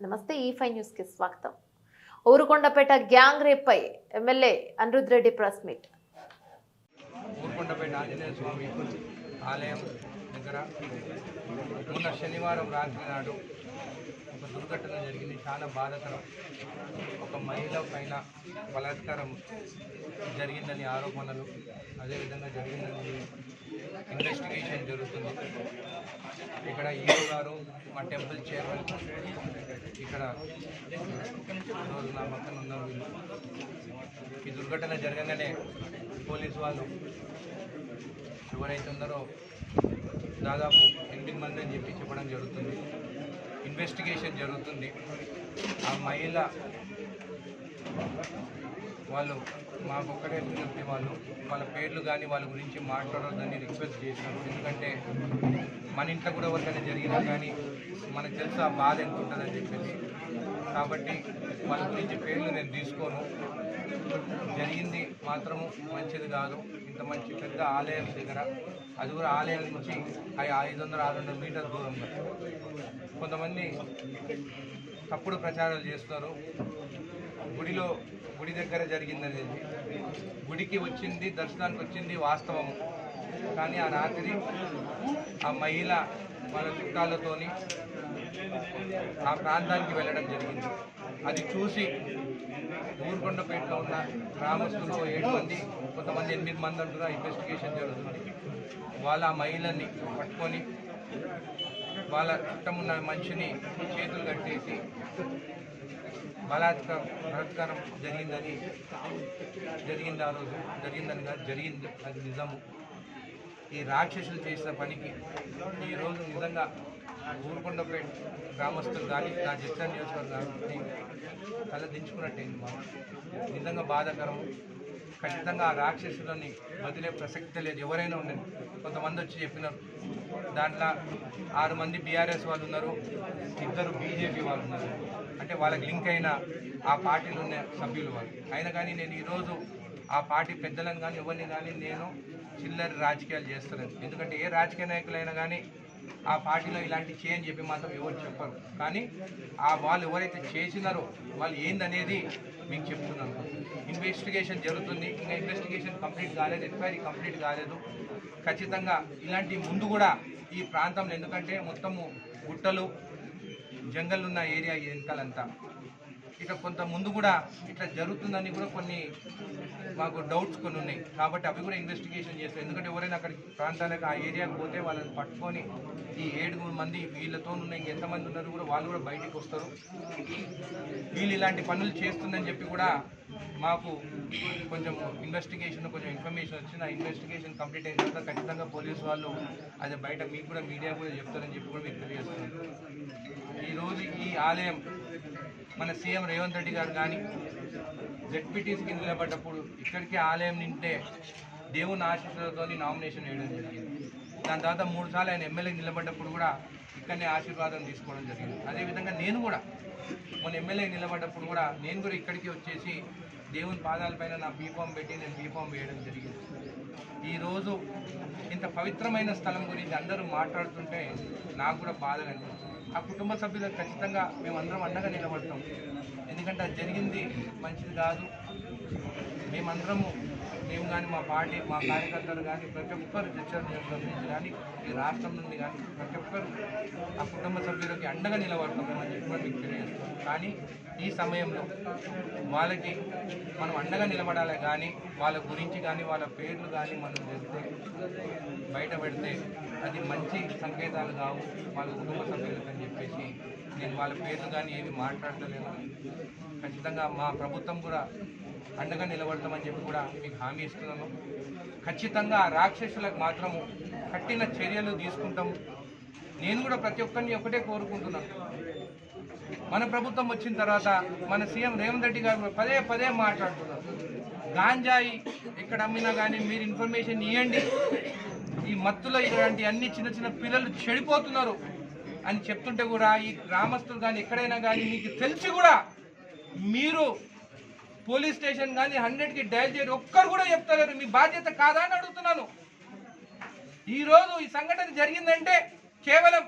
నమస్తే ఈ ఫైవ్ న్యూస్కి స్వాగతం. Urukondapeta gang రేప్పై MLA Anirudh Reddy press meet. Urukondapeta Anjaneya Swami ఆలయం దగ్గర. మొన్న శనివారం రాత్రి నాడు ఒక దుర్ఘటన జరిగింది. చాలా బాధాకరం. ఒక మహిళ పైన బలాత్కారం జరిగిందని ఆరోపణలు అదేవిధంగా జరిగిందని ఇన్వెస్టిగేషన్ జరుగుతుంది. ఇక్కడ ఈఓ గారు మా టెంపుల్ చైర్మన్ ఇక్కడ రోజు నా పక్కన ఉన్న వీళ్ళు. ఈ దుర్ఘటన జరగగానే పోలీసు వాళ్ళు ఎవరైతే ఉన్నారో దాదాపు ఎనిమిది మంది అని చెప్పి చెప్పడం జరుగుతుంది. ఇన్వెస్టిగేషన్ జరుగుతుంది. ఆ మహిళ వాళ్ళు మాకు ఒక్కడే విజ్ఞప్తి వాళ్ళు వాళ్ళ పేర్లు కానీ వాళ్ళ గురించి మాట్లాడొద్దని రిక్వెస్ట్ చేశాను ఎందుకంటే మన ఇంట్లో కూడా ఎవరికైనా జరిగినా కానీ మనకు తెలుసు ఆ బాధ ఎంత ఉంటుందని చెప్పేసి. కాబట్టి వాళ్ళ గురించి పేర్లు నేను తీసుకోను. జరిగింది మాత్రము మంచిది కాదు. ఇంత మంచి పెద్ద ఆలయం దగ్గర అది కూడా ఆలయం నుంచి ఐ- ఐదు వందల ఆరు వందల మీటర్ దూరంలో కొంతమంది తప్పుడు ప్రచారాలు చేస్తున్నారు. గుడిలో గుడి దగ్గర జరిగిందనేది. గుడికి వచ్చింది దర్శనానికి వచ్చింది వాస్తవము. కానీ ఆ రాత్రి ఆ మహిళ వాళ్ళ చుట్టాలతోని ఆ ప్రాంతానికి వెళ్ళడం జరిగింది. అది చూసి ఊరుకొండపేటలో ఉన్న గ్రామస్తులు ఏడు మంది కొంతమంది ఎనిమిది మంది అంటున్నా ఇన్వెస్టిగేషన్ జరుగుతుంది. వాళ్ళ ఆ మహిళని పట్టుకొని వాళ్ళ చుట్టం ఉన్న మనిషిని చేతులు కట్టేసి బలాత్కారం బలాత్కారం జరిగిందని జరిగింది ఆ రోజు. జరిగిందని కాదు జరిగింది. అది నిజము. ఈ రాక్షసులు చేసిన పనికి ఈరోజు నిజంగా ఊరుకొండపేట గ్రామస్తులు కానీ నా జిల్లా నియోజకవర్గాన్ని తలదించుకున్నట్టయింది మా నిజంగా బాధాకరం. ఖచ్చితంగా ఆ రాక్షసులని వదిలే ప్రసక్తి లేదు. ఎవరైనా ఉండండి. కొంతమంది వచ్చి చెప్పినారు. దాంట్లో ఆరు మంది బీఆర్ఎస్ వాళ్ళు ఉన్నారు. ఇద్దరు బీజేపీ వాళ్ళు ఉన్నారు. అంటే వాళ్ళకి లింక్ అయిన ఆ పార్టీలు ఉన్న సభ్యులు వాళ్ళు. అయినా కానీ నేను ఈరోజు ఆ పార్టీ పెద్దలను కానీ ఎవరిని కానీ నేను చిల్లర రాజకీయాలు చేస్తాను ఎందుకంటే ఏ రాజకీయ నాయకులైనా కానీ ఆ పార్టీలో ఇలాంటి చేయని చెప్పి మాత్రం ఎవరు చెప్పరు. కానీ ఆ వాళ్ళు ఎవరైతే చేసినారో వాళ్ళు ఏందనేది మీకు చెప్తున్నాను. ఇన్వెస్టిగేషన్ జరుగుతుంది. ఇంకా ఇన్వెస్టిగేషన్ కంప్లీట్ కాలేదు ఎంక్వైరీ కంప్లీట్ కాలేదు. ఖచ్చితంగా ఇలాంటి ముందు కూడా ఈ ప్రాంతంలో ఎందుకంటే మొత్తము గుట్టలు జంగల్ ఉన్న ఏరియా ఈ వెనకాలంతా. ఇట్లా కొంత ముందు కూడా ఇట్లా జరుగుతుందని కూడా కొన్ని మాకు డౌట్స్ కొన్ని ఉన్నాయి. కాబట్టి అవి కూడా ఇన్వెస్టిగేషన్ చేస్తాం. ఎందుకంటే ఎవరైనా అక్కడ ప్రాంతాలకు ఆ ఏరియాకి పోతే వాళ్ళని పట్టుకొని ఈ ఏడుగురు మంది వీళ్ళతో ఉన్న ఇంకెంతమంది ఉన్నారు కూడా వాళ్ళు కూడా బయటకు వస్తారు. వీళ్ళు ఇలాంటి పనులు చేస్తుందని చెప్పి కూడా మాకు కొంచెం ఇన్వెస్టిగేషన్ కొంచెం ఇన్ఫర్మేషన్ వచ్చిన ఇన్వెస్టిగేషన్ కంప్లీట్ అయిన తర్వాత ఖచ్చితంగా పోలీసు వాళ్ళు అది బయట మీకు కూడా మీడియా కూడా చెప్తారని చెప్పి కూడా మీకు తెలియజేస్తున్నాను ఈరోజు ఈ ఆలయం మన సీఎం రేవంత్ రెడ్డి గారు కానీ జెడ్పీటీసీకి నిలబడ్డప్పుడు ఇక్కడికి ఆలయం నింటే దేవుని ఆశీర్వాదంతో నామినేషన్ వేయడం జరిగింది. దాని తర్వాత మూడు సార్లు ఆయన ఎమ్మెల్యే నిలబడ్డప్పుడు కూడా ఇక్కడనే ఆశీర్వాదం తీసుకోవడం జరిగింది. అదేవిధంగా నేను కూడా మన ఎమ్మెల్యే నిలబడ్డప్పుడు కూడా నేను కూడా ఇక్కడికి వచ్చేసి దేవుని పాదాలపైన నా బీఫామ్ పెట్టి నేను బీఫామ్ వేయడం జరిగింది. ఈరోజు ఇంత పవిత్రమైన స్థలం గురించి అందరూ మాట్లాడుతుంటే నాకు కూడా బాధగా అనిపిస్తుంది. ఆ కుటుంబ సభ్యులకు ఖచ్చితంగా మేమందరం అండగా నిలబడతాం. ఎందుకంటే అది జరిగింది మంచిది కాదు. మేమందరము మేము కానీ మా పార్టీ మా కార్యకర్తలు కానీ ప్రతి ఒక్కరు చర్చల నియోజకవర్గం నుంచి కానీ ఈ రాష్ట్రం నుండి కానీ ప్రతి ఒక్కరు ఆ కుటుంబ సభ్యులకి అండగా నిలబడతాం అని చెప్పి మీకు తెలియజేస్తాం కానీ ఈ సమయంలో వాళ్ళకి మనం అండగా నిలబడాలి కానీ వాళ్ళ గురించి కానీ వాళ్ళ పేర్లు కానీ మనం చేస్తే బయట పెడితే అది మంచి సంకేతాలు కావు వాళ్ళ కుటుంబ సభ్యులకు అని చెప్పేసి నేను వాళ్ళ పేర్లు కానీ ఏమి మాట్లాడతలేను. ఖచ్చితంగా మా ప్రభుత్వం కూడా అండగా నిలబడతామని చెప్పి కూడా మీకు హామీ ఇస్తున్నాను ఖచ్చితంగా రాక్షసులకు మాత్రము కఠిన చర్యలు తీసుకుంటాము. నేను కూడా ప్రతి ఒక్కరిని ఒకటే కోరుకుంటున్నాను మన ప్రభుత్వం వచ్చిన తర్వాత మన సీఎం రేవంత్ రెడ్డి గారు పదే పదే మాట్లాడుతున్నారు. గాంజాయి ఇక్కడ అమ్మినా కానీ మీరు ఇన్ఫర్మేషన్ ఇవ్వండి ఈ మత్తులో ఇలాంటి అన్ని చిన్న చిన్న పిల్లలు చెడిపోతున్నారు అని చెప్తుంటే కూడా ఈ గ్రామస్తులు కానీ ఎక్కడైనా కానీ మీకు తెలిసి కూడా మీరు పోలీస్ స్టేషన్ కానీ హండ్రెడ్కి డయల్ చేయరు. ఒక్కరు కూడా చెప్తలేరు. మీ బాధ్యత కాదా అని అడుగుతున్నాను. ఈరోజు ఈ సంఘటన జరిగిందంటే కేవలం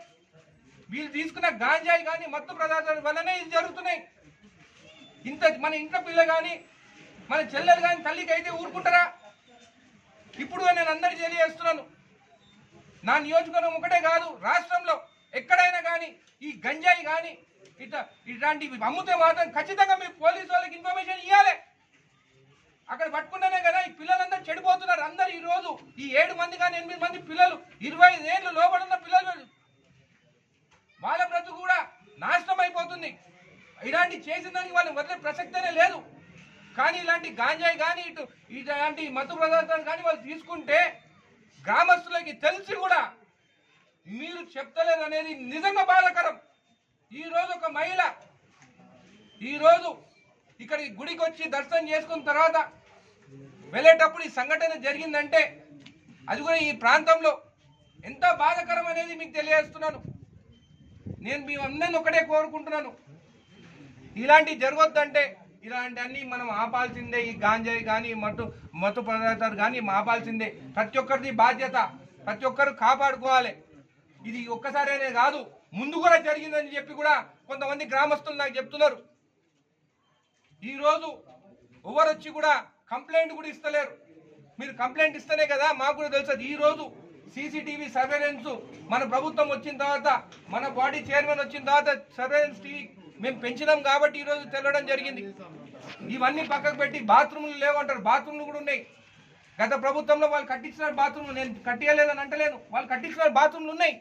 వీళ్ళు తీసుకున్న గాంజాయి కానీ మత్తు పదార్థాల వల్లనే ఇది జరుగుతున్నాయి. ఇంత మన ఇంట్లో పిల్ల కానీ మన చెల్లెలు కానీ తల్లికి అయితే ఊరుకుంటారా? ఇప్పుడు నేను అందరికీ తెలియజేస్తున్నాను. నా నియోజకవర్గం ఒకటే కాదు రాష్ట్రంలో ఎక్కడైనా కానీ ఈ గంజాయి కానీ ఇట్లా ఇట్లాంటివి అమ్ముతే మాత్రం ఖచ్చితంగా మీ పోలీసు వాళ్ళకి ఇన్ఫర్మేషన్ ఇవ్వాలి అక్కడ పట్టుకుంటేనే కదా ఈ పిల్లలందరూ చెడిపోతున్నారు. అందరు ఈ రోజు ఈ ఏడు మంది కానీ ఎనిమిది మంది పిల్లలు ఇరవై ఐదు ఏళ్ళు లోపడున్న పిల్లలు వాళ్ళ బ్రతుకు కూడా నాశనం అయిపోతుంది. ఇలాంటి చేసిన దానికి వాళ్ళు వదిలే ప్రసక్తనే లేదు. కానీ ఇలాంటి గాంజాయి కానీ ఇటు ఇలాంటి మత్తు పదార్థాలు కానీ వాళ్ళు తీసుకుంటే గ్రామస్తులకి తెలిసి కూడా మీరు చెప్తలేదు అనేది నిజంగా బాధకరం. ఈరోజు ఒక మహిళ ఈరోజు ఇక్కడికి గుడికి వచ్చి దర్శనం చేసుకున్న తర్వాత వెళ్ళేటప్పుడు ఈ సంఘటన జరిగిందంటే అది కూడా ఈ ప్రాంతంలో ఎంత బాధకరం అనేది మీకు తెలియజేస్తున్నాను. నేను మీ అందరిని ఒకటే కోరుకుంటున్నాను. ఇలాంటివి జరగొద్దంటే ఇలాంటివన్నీ మనం ఆపాల్సిందే. ఈ గాంజాయి కానీ మట్టు మత్తు పదార్థాలు కానీ ఆపాల్సిందే. ప్రతి ఒక్కరిది బాధ్యత. ప్రతి ఒక్కరు కాపాడుకోవాలి. ఇది ఒక్కసారేనే కాదు. ముందు కూడా జరిగిందని చెప్పి కూడా కొంతమంది గ్రామస్తులు నాకు చెప్తున్నారు. ఈరోజు ఎవరు వచ్చి కూడా కంప్లైంట్ కూడా ఇస్తలేరు. మీరు కంప్లైంట్ ఇస్తేనే కదా మాకు కూడా తెలుస్తుంది ఈరోజు సీసీటీవీ సర్వేలెన్స్ మన ప్రభుత్వం వచ్చిన తర్వాత మన బాడీ చైర్మన్ వచ్చిన తర్వాత సర్వేలెన్స్ టీవీ మేము పెంచినాం కాబట్టి ఈరోజు తెలవడం జరిగింది. ఇవన్నీ పక్కకు పెట్టి బాత్రూమ్లు లేవంటారు. బాత్రూమ్లు కూడా ఉన్నాయి. గత ప్రభుత్వంలో వాళ్ళు కట్టించిన బాత్రూమ్లు నేను కట్టియలేదని అంటలేను. వాళ్ళు కట్టించిన బాత్రూమ్లు ఉన్నాయి.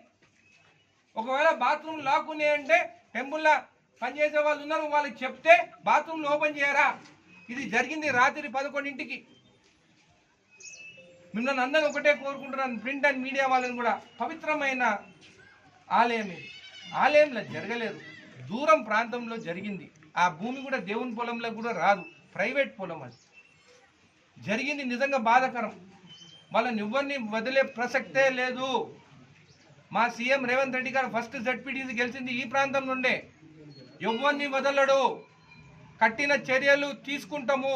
ఒకవేళ బాత్రూమ్ లాక్ ఉన్నాయంటే టెంపుల్లో పనిచేసే వాళ్ళు ఉన్నారు వాళ్ళకి చెప్తే బాత్రూమ్లు ఓపెన్ చేయరా? ఇది జరిగింది రాత్రి పదకొండింటికి. మిమ్మల్ని అందరూ ఒకటే కోరుకుంటున్నాను ప్రింట్ అండ్ మీడియా వాళ్ళని కూడా. పవిత్రమైన ఆలయం ఇది. ఆలయంలో జరగలేదు. దూరం ప్రాంతంలో జరిగింది. ఆ భూమి కూడా దేవుని పొలంలో కూడా రాదు. ప్రైవేట్ పొలం అది. జరిగింది నిజంగా బాధాకరం. వాళ్ళని ఎవరిని వదిలే ప్రసక్తే లేదు. మా సీఎం రేవంత్ రెడ్డి గారు ఫస్ట్ జడ్పీటీసీ గెలిచింది ఈ ప్రాంతం నుండే. ఎవరిని వదలడు. కట్టిన చర్యలు తీసుకుంటాము.